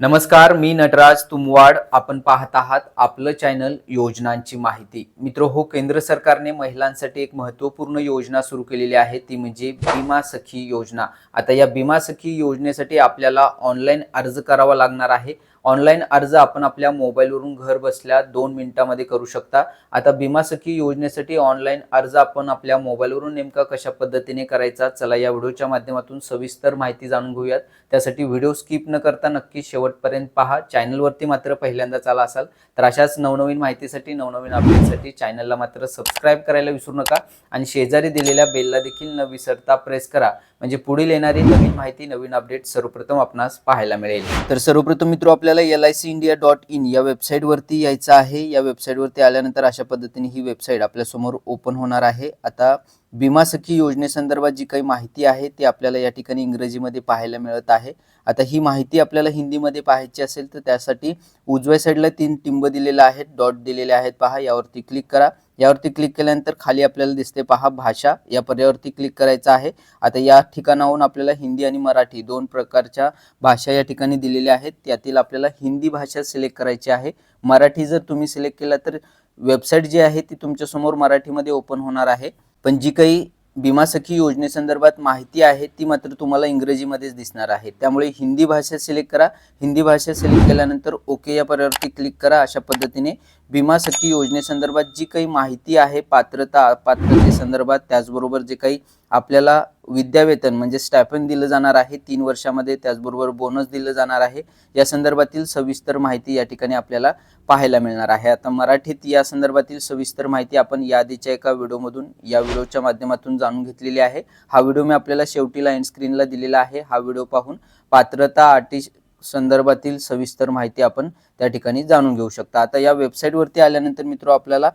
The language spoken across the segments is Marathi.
नमस्कार मी नटराज तुमवाड. आपण पाहत आहात आपलं चॅनल योजनांची माहिती. मित्र हो केंद्र सरकारने महिलांसाठी एक महत्त्वपूर्ण योजना सुरू केलेली आहे. ती म्हणजे बीमा सखी योजना. आता या भीमा सखी योजनेसाठी आपल्याला ऑनलाईन अर्ज करावा लागणार आहे. ऑनलाईन अर्ज आपण आपल्या मोबाईलवरून घर बसल्या दोन मिनिटामध्ये करू शकता. आता भीमा सखी योजनेसाठी ऑनलाईन अर्ज आपण आपल्या मोबाईलवरून नेमका कशा पद्धतीने करायचा चला या व्हिडिओच्या माध्यमातून सविस्तर माहिती जाणून घेऊयात. त्यासाठी व्हिडिओ स्किप न करता नक्की शेवटपर्यंत पहा. चॅनलवरती मात्र पहिल्यांदाच आला असाल तर अशाच नवनवीन माहितीसाठी नवनवीन अपडेटसाठी चॅनलला मात्र सबस्क्राईब करायला विसरू नका. आणि शेजारी दिलेल्या बेलला देखील न विसरता प्रेस करा. म्हणजे पुढील येणारी नवीन माहिती नवीन अपडेट सर्वप्रथम आपणास पाहायला मिळेल. तर सर्वप्रथम मित्र आपल्याला L I C India dot in या वेबसाईटवरती यायचं आहे. या वेबसाईटवरती आल्यानंतर अशा पद्धतीने ही वेबसाईट आपल्यासमोर ओपन होणार आहे. आता विमा सखी योजनेसंदर्भात जी काही माहिती आहे ती आपल्याला या ठिकाणी इंग्रजीमध्ये पाहायला मिळत आहे. आता ही माहिती आपल्याला हिंदीमध्ये पाहायची असेल तर त्यासाठी उजव्या साईडला तीन टिंब दिलेले आहेत डॉट दिलेले आहेत पहा यावरती क्लिक करा. यावरती क्लिक केल्यानंतर खाली आपल्याला दिसते पहा भाषा या पर्यावरती क्लिक करायचं आहे. आता या ठिकाणाहून आपल्याला हिंदी आणि मराठी दोन प्रकारच्या भाषा या ठिकाणी दिलेल्या आहेत. त्यातील आपल्याला हिंदी भाषा सिलेक्ट करायची आहे. मराठी जर तुम्ही सिलेक्ट केला तर वेबसाईट जी आहे ती तुमच्यासमोर मराठीमध्ये ओपन होणार आहे. पण जी काही भीमा सखी योजनेसंदर्भात माहिती आहे ती मात्र तुम्हाला इंग्रजीमध्येच दिसणार आहे. त्यामुळे हिंदी भाषा सिलेक्ट करा. हिंदी भाषा सिलेक्ट केल्यानंतर ओके या पर्यावरती क्लिक करा अशा पद्धतीने. भीमा सखी योजनेसंदर्भात जी काही माहिती आहे पात्रता पात्रतेसंदर्भात त्याचबरोबर जे काही आपल्याला विद्यावेतन म्हणजे स्टॅपन दिलं जाणार आहे तीन वर्षामध्ये त्याचबरोबर बोनस दिलं जाणार आहे या संदर्भातील सविस्तर माहिती या ठिकाणी आपल्याला पाहायला मिळणार आहे. आता मराठीत या संदर्भातील सविस्तर माहिती आपण यादीच्या एका व्हिडिओमधून या व्हिडिओच्या माध्यमातून जाणून घेतलेली आहे. हा व्हिडिओ मी आपल्याला शेवटीला एंड स्क्रीनला दिलेला आहे. हा व्हिडिओ पाहून पात्रता अटी संदर्भातील सविस्तर माहिती आपण त्या ठिकाणी जाणून घेऊ शकता. आता या वेबसाईटवरती आल्यानंतर मित्र आपल्याला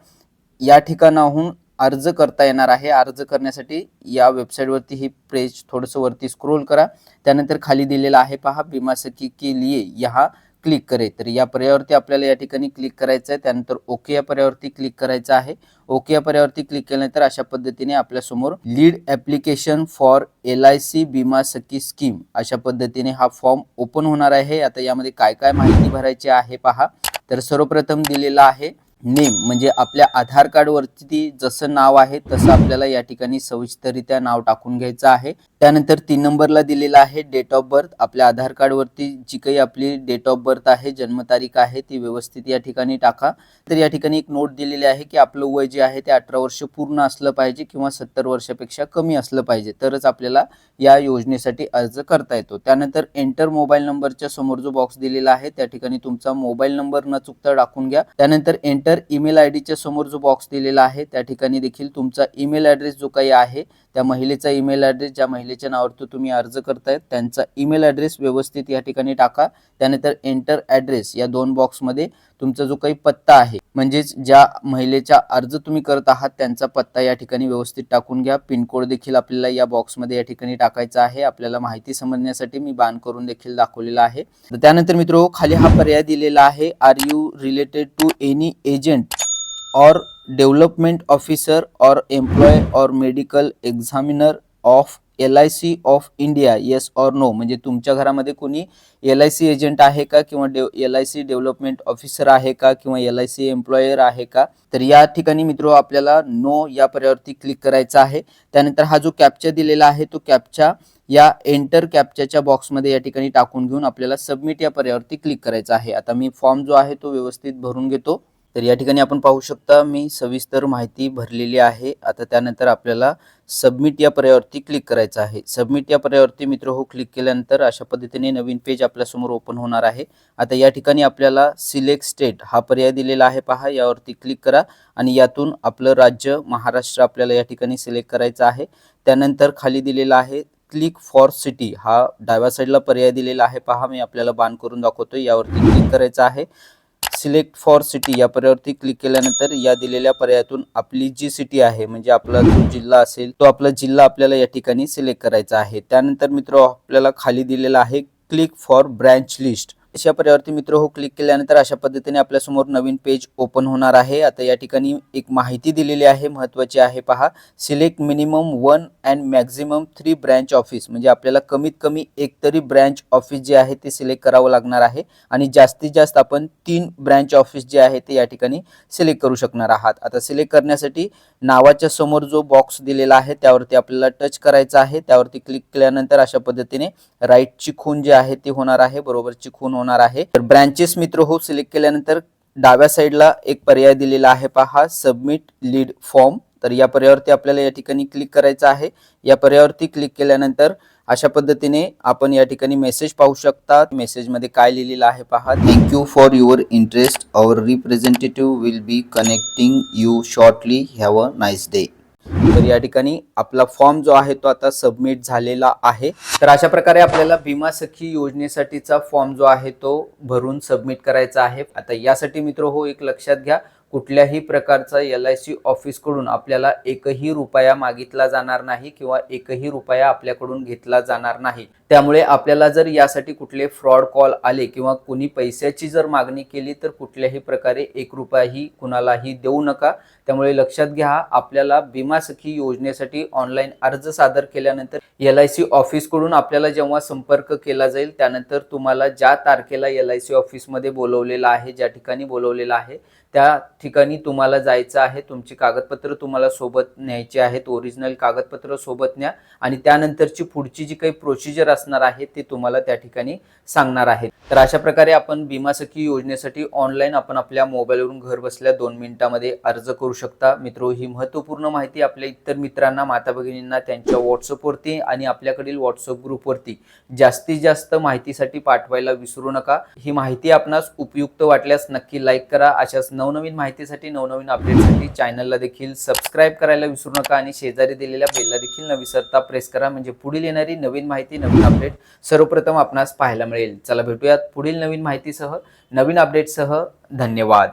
या ठिकाणाहून अर्ज करता येणार आहे. अर्ज करण्यासाठी या वेबसाईटवरती ही पेज थोडंसं वरती स्क्रोल करा. त्यानंतर खाली दिलेला आहे पहा बीमा सखी के लिए यहाँ क्लिक करे तर या पर्यावरती आपल्याला या ठिकाणी क्लिक करायचं आहे त्यानंतर ओके या पर्यावरती क्लिक करायचं आहे. ओके या पर्यावरती क्लिक केल्यानंतर अशा पद्धतीने आपल्यासमोर lead application for L I C Bima Sakhi scheme अशा पद्धतीने हा फॉर्म ओपन होणार आहे. आता यामध्ये काय काय माहिती भरायची आहे पहा. तर सर्वप्रथम दिलेला आहे नेम म्हणजे आपल्या आधार कार्डवरती जसं नाव आहे तसं आपल्याला या ठिकाणी सविस्तररित्या नाव टाकून घ्यायचं आहे. त्यानंतर तीन नंबरला दिलेला आहे डेट ऑफ बर्थ आपल्या आधार कार्डवरती जी काही आपली डेट ऑफ बर्थ आहे जन्मतारीख आहे ती व्यवस्थित या ठिकाणी टाका. तर या ठिकाणी एक नोट दिलेली आहे की आपलं वय जे आहे ते अठरा वर्ष पूर्ण असलं पाहिजे किंवा सत्तर वर्षापेक्षा कमी असलं पाहिजे. तरच आपल्याला या योजनेसाठी अर्ज करता येतो. त्यानंतर एंटर मोबाईल नंबरच्या समोर जो बॉक्स दिलेला आहे त्या ठिकाणी तुमचा मोबाईल नंबर न चुकता टाकून घ्या. त्यानंतर एंटर ईमेल आय डीच्या समोर जो बॉक्स दिलेला आहे त्या ठिकाणी देखील तुमचा ईमेल ॲड्रेस जो काही आहे त्या महिलेचा ईमेल ॲड्रेस ज्या महिलेच्या नावावरती तुम्ही अर्ज करतायत त्यांचा ईमेल ॲड्रेस व्यवस्थित या ठिकाणी टाका. त्यानंतर एंटर ॲड्रेस या दोन बॉक्समध्ये तुमचा जो काही पत्ता आहे म्हणजेच ज्या महिलेचा अर्ज तुम्ही करत आहात त्यांचा पत्ता या ठिकाणी व्यवस्थित टाकून घ्या. पिनकोड देखील आपल्याला या बॉक्समध्ये या ठिकाणी टाकायचा आहे. आपल्याला माहिती समजण्यासाठी मी बाण करून देखील दाखवलेला आहे. तर त्यानंतर मित्र खाली हा पर्याय दिलेला आहे. Are you related to any agent or development officer or employ or medical examiner of L I C of India yes or no म्हणजे तुमच्या घरामध्ये कोणी एल आय सी एजंट आहे का किंवा dev L I C development officer आहे का किंवा एल आय सी एम्प्लॉयर आहे का? तर या ठिकाणी मित्र आपल्याला नो या पर्यावरती क्लिक करायचा आहे. त्यानंतर हा जो कॅप्चा दिलेला आहे तो कॅप्चा या एंटर कॅप्चाच्या बॉक्समध्ये या ठिकाणी टाकून घेऊन आपल्याला सबमिट या पर्यावरती क्लिक करायचा आहे. आता मी फॉर्म जो आहे तो व्यवस्थित भरून घेतो. तर या ठिकाणी आपण पाहू शकता मी सविस्तर माहिती भरलेली आहे. आता त्यानंतर आपल्याला सबमिट या पर्यावरती क्लिक करायचं आहे. सबमिट या पर्यावरती मित्र हो क्लिक केल्यानंतर अशा पद्धतीने नवीन पेज आपल्यासमोर ओपन होणार आहे. आता या ठिकाणी आपल्याला सिलेक्ट स्टेट हा पर्याय दिलेला आहे पहा. यावरती क्लिक करा आणि यातून आपलं राज्य महाराष्ट्र आपल्याला या ठिकाणी सिलेक्ट करायचं आहे. त्यानंतर खाली दिलेला आहे क्लिक फॉर सिटी हा डाव्या साईडला पर्याय दिलेला आहे पहा. मी आपल्याला बाण करून दाखवतो यावरती क्लिक करायचं आहे. सिलेक्ट फॉर सिटी या पर्यावरती क्लिक केल्यानंतर या दिलेल्या पर्यायातून आपली जी सिटी आहे म्हणजे आपला जो जिल्हा असेल तो आपला जिल्हा आपल्याला या ठिकाणी सिलेक्ट करायचा आहे. त्यानंतर मित्र आपल्याला खाली दिलेला आहे क्लिक फॉर ब्रँच लिस्ट अशा पर्यावरती मित्र हो क्लिक केल्यानंतर अशा पद्धतीने आपल्यासमोर नवीन पेज ओपन होणार आहे. आता या ठिकाणी एक माहिती दिलेली आहे महत्त्वाची आहे पहा. Select minimum one and maximum three branch office म्हणजे आपल्याला कमीत कमी एक तरी ब्रँच ऑफिस जे आहे ते सिलेक्ट करावं लागणार आहे. आणि जास्तीत जास्त आपण तीन ब्रँच ऑफिस जे आहे ते या ठिकाणी सिलेक्ट करू शकणार आहात. आता सिलेक्ट करण्यासाठी नावाच्या समोर जो बॉक्स दिलेला आहे त्यावरती आपल्याला टच करायचा आहे. त्यावरती क्लिक केल्यानंतर अशा पद्धतीने राईटची खून जे आहे ते होणार आहे. बरोबरची खून होणार आहे. तर ब्रँचेस मित्र हो सिलेक्ट केल्यानंतर डाव्या साईडला एक पर्याय दिलेला आहे पहा सबमिट लीड फॉर्म तर या पर्यायावरती आपल्याला या ठिकाणी क्लिक करायचं आहे. या पर्यायावरती क्लिक केल्यानंतर अशा पद्धतीने आपण या ठिकाणी मेसेज पाहू शकता. मेसेजमध्ये काय लिहिलेलं आहे पहा thank you for your interest our representative will be connecting you shortly have a nice day तर या ठिकाणी आपला फॉर्म जो आहे तो आता सबमिट झालेला आहे. तर अशा प्रकारे आपल्याला भीमा सखी योजनेसाठीचा फॉर्म जो आहे तो भरून सबमिट करायचा आहे. आता यासाठी मित्र हो एक लक्षात घ्या कुठल्याही प्रकारचा एल आय सी ऑफिसकडून आपल्याला एकही रुपया मागितला जाणार नाही किंवा एकही रुपया आपल्याकडून घेतला जाणार नाही. त्यामुळे आपल्याला जर यासाठी कुठले फ्रॉड कॉल आले किंवा कुणी पैशाची जर मागणी केली तर कुठल्याही प्रकारे एक रुपयाही कुणालाही देऊ नका. त्यामुळे लक्षात घ्या आपल्याला भीमा सखी योजनेसाठी ऑनलाईन अर्ज सादर केल्यानंतर एल आय सी ऑफिसकडून आपल्याला जेव्हा संपर्क केला जाईल त्यानंतर तुम्हाला ज्या तारखेला एल आय सी ऑफिसमध्ये बोलवलेलं आहे ज्या ठिकाणी बोलवलेलं आहे त्या ठिकाणी तुम्हाला जायचं आहे. तुमची कागदपत्र तुम्हाला सोबत न्यायची आहेत ओरिजिनल कागदपत्र सोबत न्या आणि त्यानंतरची पुढची जी काही प्रोसिजर असणार आहे ते तुम्हाला त्या ठिकाणी सांगणार आहे. तर अशा प्रकारे आपण विमा सखी योजनेसाठी ऑनलाईन आपण आपल्या मोबाईलवरून घर बसल्या दोन मिनिटामध्ये अर्ज करू. करू शकता. मित्रो ही महत्त्वपूर्ण माहिती आपल्या इतर मित्रांना माता भगिनींना त्यांच्या व्हॉट्सअपवरती आणि आपल्याकडील व्हॉट्सअप ग्रुपवरती जास्तीत जास्त माहितीसाठी पाठवायला विसरू नका. ही माहिती आपणास उपयुक्त वाटल्यास नक्की लाईक करा. अशाच नवनवीन माहितीसाठी नवनवीन अपडेटसाठी चॅनलला देखील सबस्क्राईब करायला विसरू नका आणि शेजारी दिलेल्या बेलला देखील न विसरता प्रेस करा. म्हणजे पुढील येणारी नवीन माहिती नवीन अपडेट सर्वप्रथम आपणास पाहायला मिळेल. चला भेटूयात पुढील नवीन माहितीसह नवीन अपडेटसह धन्यवाद.